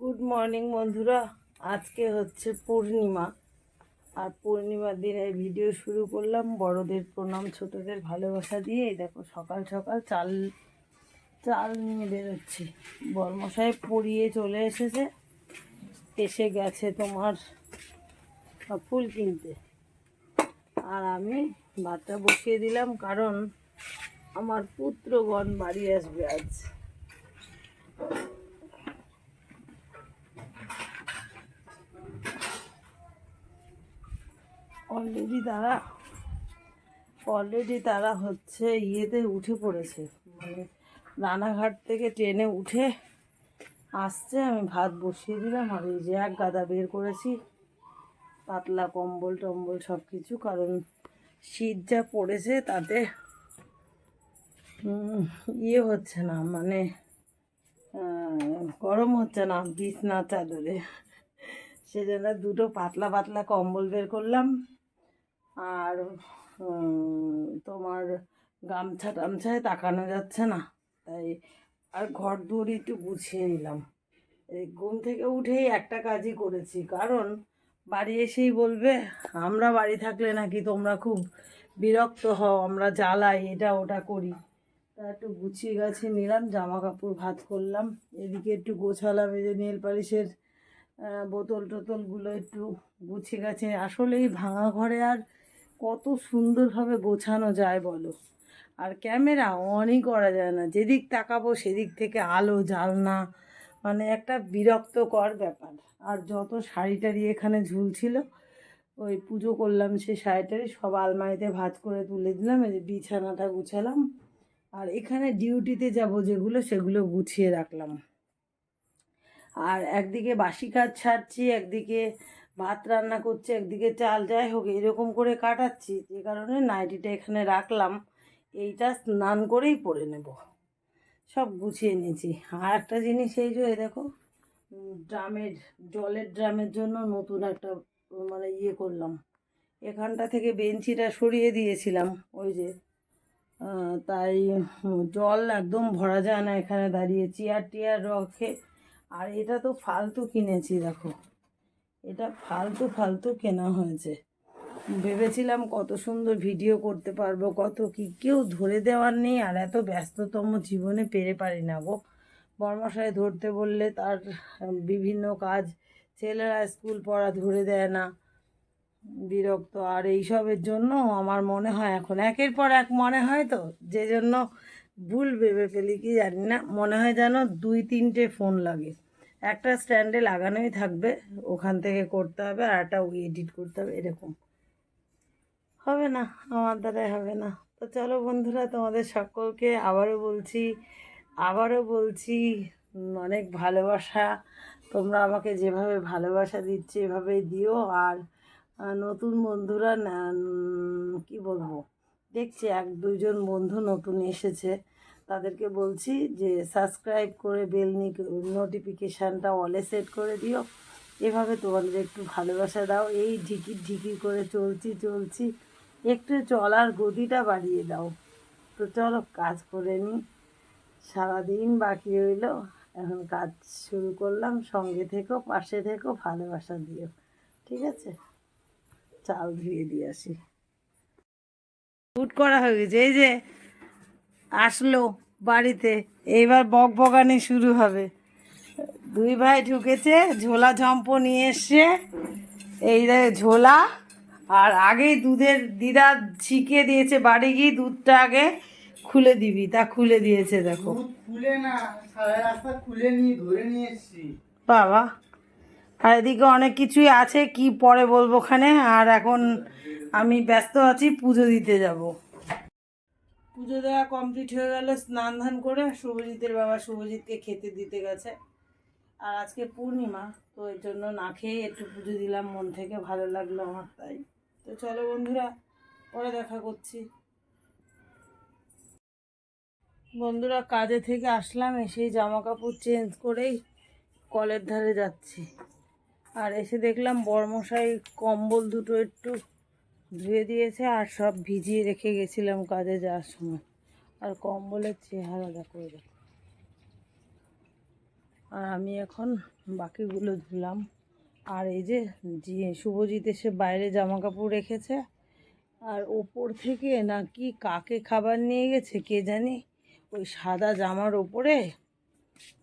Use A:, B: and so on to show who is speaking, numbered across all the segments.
A: Good morning বন্ধুরা। আজকে হচ্ছে পূর্ণিমা। আর পূর্ণিমার দিনে ভিডিও শুরু করলাম বড়দের প্রণাম, ছোটদের ভালোবাসা দিয়ে। দেখো, সকাল সকাল চাল চাল নিয়ে বেরোচ্ছি। বর্মশাই পড়িয়ে চলে এসেছে। এসে গেছে তোমার ফুল কিনতে। আর আমি ভাতটা বসিয়ে দিলাম, কারণ আমার পুত্রগণ বাড়ি আসবে আজ। অলরেডি তারা অলরেডি তারা হচ্ছে ইয়েতে উঠে পড়েছে। মানে রানাঘাট থেকে ট্রেনে উঠে আসছে, আমি ভাত বসিয়ে দিলাম, আর এই যে এক গাদা বের করেছি। পাতলা কম্বল টম্বল সব কিছু কারণ শীত যা পড়েছে তাতে ইয়ে হচ্ছে না মানে গরম হচ্ছে না বিছনা চাদরে। সেজন্য দুটো পাতলা পাতলা কম্বল বের করলাম। আর তোমার গামছা টামছায় তাকানো যাচ্ছে না। তাই আর ঘর দূর একটু গুছিয়ে নিলাম। এই ঘুম থেকে উঠেই একটা কাজই করেছি, কারণ বাড়ি এসেই বলবে, আমরা বাড়ি থাকলে নাকি তোমরা খুব বিরক্ত হও, আমরা জ্বালাই, এটা ওটা করি। তা একটু গুছিয়ে গাছিয়ে নিলাম জামা কাপড় ভাত করলাম। এদিকে একটু গোছালাম এই যে নেল পালিশের বোতল টোতলগুলো একটু গুছিয়ে গেছে আসলে এই ভাঙা ঘরে আর কত সুন্দরভাবে গোছানো যায় বলো। আর ক্যামেরা অনই করা যায় না। যেদিক তাকাবো সেদিক থেকে আলো জালনা মানে একটা বিরক্তকর ব্যাপার। আর যত শাড়ি টাড়ি এখানে ঝুলছিল, ওই পুজো করলাম সেই শাড়িটারি সব আলমারিতে ভাঁজ করে তুলে দিলাম, এই যে বিছানাটা গুছালাম। আর এখানে ডিউটিতে যাব যেগুলো, সেগুলো গুছিয়ে রাখলাম। আর একদিকে বাসি কাজ ছাড়ছি একদিকে ভাত রান্না করছে, একদিকে চাল, যাই হোক, এরকম করে কাটাচ্ছি, যে কারণে নাইটিটা এখানে রাখলাম, এইটা স্নান করেই পরে নেব। সব গুছিয়ে নিয়েছি। আর একটা জিনিস এই যে দেখো ড্রামের, জলের ড্রামের জন্য নতুন একটা মানে ইয়ে করলাম। এখানটা থেকে বেঞ্চিটা সরিয়ে দিয়েছিলাম, ওই যে তাই জল একদম ভরা যায় না এখানে দাঁড়িয়ে, চেয়ার টিয়ার রখে। আর এটা তো ফালতু কিনেছি, দেখো। এটা ফালতু ফালতু কেনা হয়েছে। ভেবেছিলাম কত সুন্দর ভিডিও করতে পারব, কত কি, কেউ ধরে দেওয়ার নেই, আর এত ব্যস্ততম জীবনে পেরে পারি না গো। বর্মশাই ধরতে বললে তার বিভিন্ন কাজ, ছেলেরা স্কুল পড়া ধরে দেয় না। বিরক্ত, আর এইসবের জন্য আমার মনে হয়, এখন একের পর এক মনে হয় তো, যে জন্য ভুল ভেবে ফেলি, কি জানি না, মনে হয় যেন দুই তিনটে ফোন লাগে। একটা স্ট্যান্ডে লাগানোই থাকবে, ওখান থেকে করতে হবে আর একটা এডিট করতে হবে, এরকম। হবে না, আমার দ্বারাই হবে না। তো চলো বন্ধুরা, তোমাদের সকলকে আবারও বলছি আবারও বলছি, অনেক ভালোবাসা। তোমরা আমাকে যেভাবে ভালোবাসা দিচ্ছ, এভাবেই দিও। আর নতুন বন্ধুরা কি বলব? দেখছি এক দুজন বন্ধু নতুন এসেছে। তাদেরকে বলছি যে সাবস্ক্রাইব করে বেল নোটিফিকেশানটা অলে সেট করে দিও। এভাবে তোমাদের একটু ভালোবাসা দাও। এই ঢিকির ঢিকির করে চলছি চলছি। একটু চলার গতিটা বাড়িয়ে দাও। তো চলো, কাজ করে নিই সারাদিন বাকি রইল। এখন কাজ শুরু করলাম। সঙ্গে থেকো, পাশে থেকো, ভালোবাসা দিও। ঠিক আছে? চাল ধুয়ে দিয়ে আসি। ফুট করা হয়ে গেছে। এই যে আসলো বাড়িতে। এইবার বক বগানি শুরু হবে। দুই ভাই ঢুকেছে ঝোলা ঝম্প নিয়ে এসছে। এই ঝোলা আর আগেই দুধের দিদা শিখিয়ে দিয়েছে বাড়ি গিয়ে দুধটা আগে খুলে দিবি। তা খুলে দিয়েছে দেখো।
B: খুলে না সারা রাস্তা খুলে নিয়ে ধরে নিয়ে এসছি।
A: বাবা আর এদিকে অনেক কিছুই আছে কি পরে বলব ওখানে? আর এখন আমি ব্যস্ত আছি পুজো দিতে যাব। পুজো দেওয়া কমপ্লিট হয়ে গেল, স্নান ধান করে শুভজিতের বাবা শুভজিৎকে খেতে দিতে গেছে। আর আজকে পূর্ণিমা, তো এর জন্য না খেয়ে একটু পুজো দিলাম, মন থেকে ভালো লাগল আমার তাই। তো চলো বন্ধুরা, পরে দেখা করছি। বন্ধুরা, কাজে থেকে আসলাম, এসেই জামা কাপড় চেঞ্জ করেই কলের ধারে যাচ্ছি। আর এসে দেখলাম বর্মশাই কম্বল দুটো একটু ধুয়ে দিয়েছে আর সব ভিজিয়ে রেখে গেছিলাম কাজে যাওয়ার সময়। আর কম্বলের চেহারা দেখো দেখো। আর আমি এখন বাকিগুলো ধুলাম। আর এই যে শুভজিৎ এসে বাইরে জামা কাপড় রেখেছে। আর ওপর থেকে নাকি কাকে খাবার নিয়ে গেছে কে জানি, ওই সাদা জামার ওপরে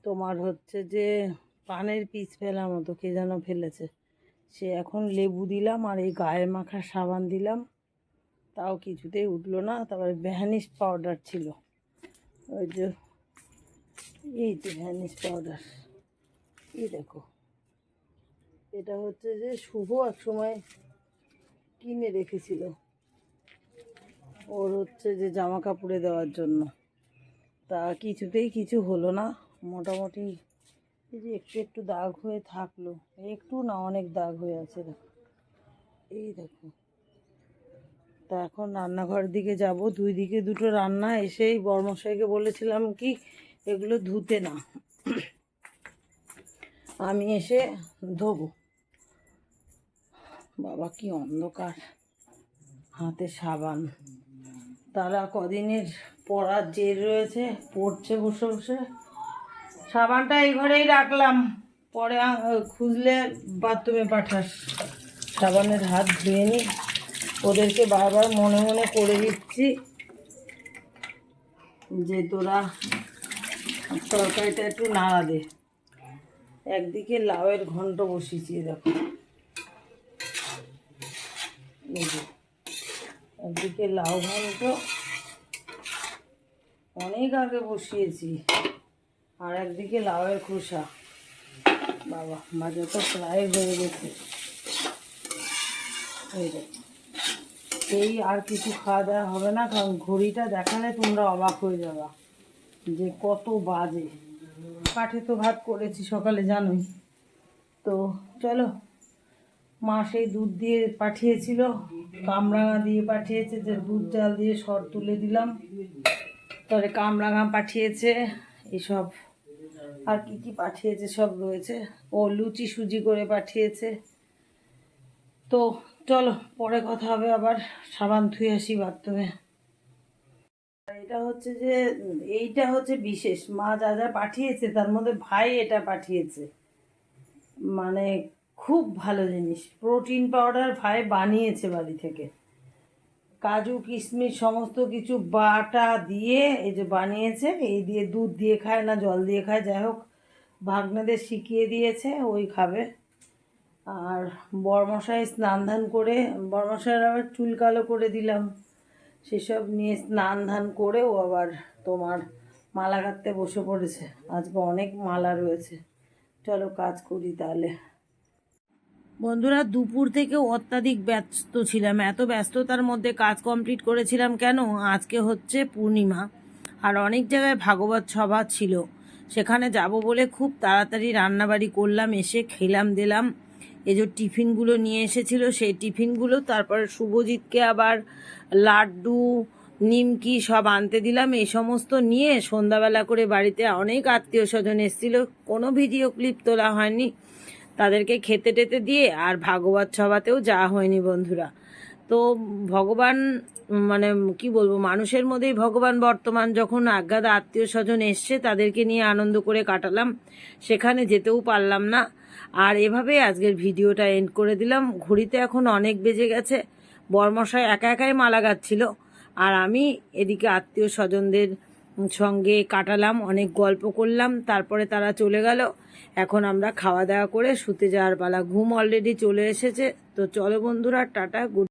A: তোমার হচ্ছে যে পানের পিস ফেলার মতো কে যেন ফেলেছে। সে এখন লেবু দিলাম আর এই গায়ে মাখার সাবান দিলাম। তাও কিছুতেই উঠল না, তারপরে ভ্যানিশ পাউডার ছিল। ওই যে, এই যে ভ্যানিশ পাউডার। এই দেখো, এটা হচ্ছে যে শুভ এক সময় কিনে রেখেছিল। ওর হচ্ছে যে জামা কাপড়ে দেওয়ার জন্য। তা কিছুতেই কিছু হলো না, মোটামুটি এই যে একটু একটু দাগ হয়ে থাকল, একটু না অনেক দাগ হয়ে আছে, দেখো। এই দেখো। তা এখন রান্নাঘরের দিকে যাব, দুই দিকে দুটো রান্না, এসেই বর্মশাইকে বলেছিলাম কি, এগুলো ধুতে না। আমি এসে ধোবো। বাবা কি অন্ধকার, হাতে সাবান। তারা কদিনের পড়ার জের রয়েছে, পড়ছে বসে বসে। সাবানটা এই ঘরেই রাখলাম। পরে খুঁজলে বাথরুমে পাঠাস। সাবানের হাত ধুয়ে নি। ওদেরকে বারবার মনে মনে করে দিচ্ছি যে তোরা তরকারিটা একটু নাড়া দে। একদিকে লাউয়ের ঘন্ট বসিয়েছি দেখো। একদিকে লাউ ঘন্ট। অনেক আগে বসিয়েছি। আর একদিকে লাউয়ের খোসা। বাবা, মাঝে তো প্রায় হয়ে গেছে। এই আর কিছু খাওয়া দাওয়া হবে না, কারণ ঘড়িটা দেখালে তোমরা অবাক হয়ে যাবা যে কত বাজে। কাঠে তো ভাত করেছি সকালে, জানোই। তো চলো, মা সেই দুধ দিয়ে পাঠিয়েছিল, কামরাঙা দিয়ে পাঠিয়েছে, যে দুধ জাল দিয়ে সর তুলে দিলাম। তারপরে কামরাঙা পাঠিয়েছে, এসব আর কি কি পাঠিয়েছে সব রয়েছে। ও লুচি সুজি করে পাঠিয়েছে। তো চলো, পরে কথা হবে আবার। সাবান ধুয়ে আসি বাথরুমে। এটা হচ্ছে যে, এইটা হচ্ছে বিশেষ। মা যা যা পাঠিয়েছে, তার মধ্যে ভাই এটা পাঠিয়েছে। মানে খুব ভালো জিনিস। প্রোটিন পাউডার ভাই বানিয়েছে বাড়ি থেকে। কাজু, কিশমিশ, সমস্ত কিছু বাটা দিয়ে এই যে বানিয়েছে, এই দিয়ে দুধ দিয়ে খায় না, জল দিয়ে খায়, যাই হোক, ভাগ্নেদের শিখিয়ে দিয়েছে, ওই খাবে। আর বরমশাই স্নান ধান করে, বরমশাইয়ের আবার চুল কালো করে দিলাম, সেসব নিয়ে স্নান ধান করে ও আবার তোমার মালা কাটতে বসে পড়েছে। আজকে অনেক মালা রয়েছে। চলো কাজ করি তাহলে। বন্ধুরা, দুপুর থেকে অত্যাধিক ব্যস্ত ছিলাম। এত ব্যস্ততার মধ্যে কাজ কমপ্লিট করেছিলাম কেন? আজকে হচ্ছে পূর্ণিমা, আর অনেক জায়গায় ভাগবত সভা ছিল। সেখানে যাব বলে খুব তাড়াতাড়ি রান্নাবাড়ি করলাম, এসে খেলাম দিলাম। এই যে টিফিনগুলো নিয়ে এসেছিল, সেই টিফিনগুলো, তারপরে শুভজিৎকে আবার লাড্ডু, নিমকি সব আনতে দিলাম। এই সমস্ত নিয়ে সন্ধ্যাবেলা করে বাড়িতে অনেক আত্মীয় স্বজন এসেছিল। কোনো ভিডিও ক্লিপ তোলা হয়নি। তাদেরকে খেতে টেতে দিয়ে আর ভাগবত সভাতেও যাওয়া হয়নি বন্ধুরা। তো ভগবান মানে কি বলব, মানুষের মধ্যেই ভগবান বর্তমান। যখন আজ্ঞাত আত্মীয় স্বজন এসছে, তাদেরকে নিয়ে আনন্দ করে কাটালাম। সেখানে যেতেও পারলাম না। আর এভাবে আজকের ভিডিওটা এন্ড করে দিলাম। ঘড়িতে এখন অনেক বেজে গেছে। বর্মশাই একা একাই মালা গাচ্ছিল। আর আমি এদিকে আত্মীয় স্বজনদের সঙ্গে কাটালাম, অনেক গল্প করলাম, তারপরে তারা চলে গেল। এখন আমরা খাওয়া দাওয়া করে শুতে যাওয়ার পালা। ঘুম অলরেডি চলে এসেছে। তো চলো বন্ধুরা, টাটা গুড